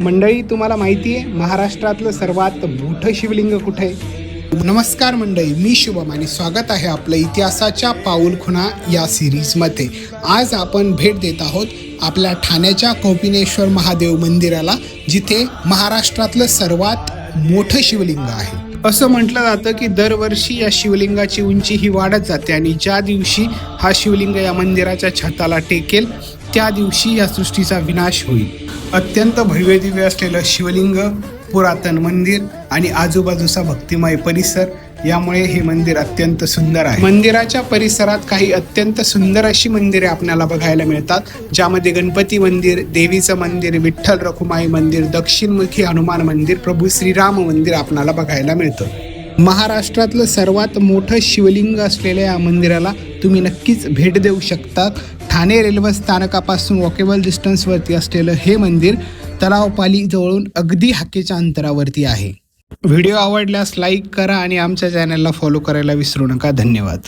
मंडळी तुम्हाला माहिती आहे महाराष्ट्रातलं सर्वात मोठं शिवलिंग कुठे? आहे नमस्कार मंडळी मी शुभम आणि स्वागत आहे आपलं इतिहासाच्या पाऊलखुणा या सिरीजमध्ये. आज आपण भेट देत आहोत आपल्या ठाण्याच्या कौपिनेश्वर महादेव मंदिराला जिथे महाराष्ट्रातलं सर्वात मोठं शिवलिंग आहे. असं म्हटलं जातं की दरवर्षी या शिवलिंगाची उंची ही वाढत जाते आणि ज्या दिवशी हा शिवलिंग या मंदिराच्या छताला टेकेल त्या दिवशी या सृष्टीचा विनाश होईल. अत्यंत भव्य दिव्य असलेलं शिवलिंग पुरातन मंदिर आणि आजूबाजूचा भक्तिमय परिसर यामुळे हे मंदिर अत्यंत सुंदर आहे. मंदिराच्या परिसरात काही अत्यंत सुंदर अशी मंदिरे आपल्याला बघायला मिळतात ज्यामध्ये गणपती मंदिर देवीचं मंदिर विठ्ठल रखुमाई मंदिर दक्षिणमुखी हनुमान मंदिर प्रभू श्रीराम मंदिर आपल्याला बघायला मिळतं. महाराष्ट्रातलं सर्वात मोठं शिवलिंग असलेल्या या मंदिराला तुम्ही नक्कीच भेट देऊ शकता ठाणे रेल्वे स्थानकापासून वॉकेबल डिस्टन्सवरती असलेलं हे मंदिर तलावपाली जवळून अगदी हाकेच्या अंतरावरती आहे. व्हिडिओ आवडल्यास लाईक करा आणि आमच्या चॅनलला फॉलो करायला विसरू नका. धन्यवाद.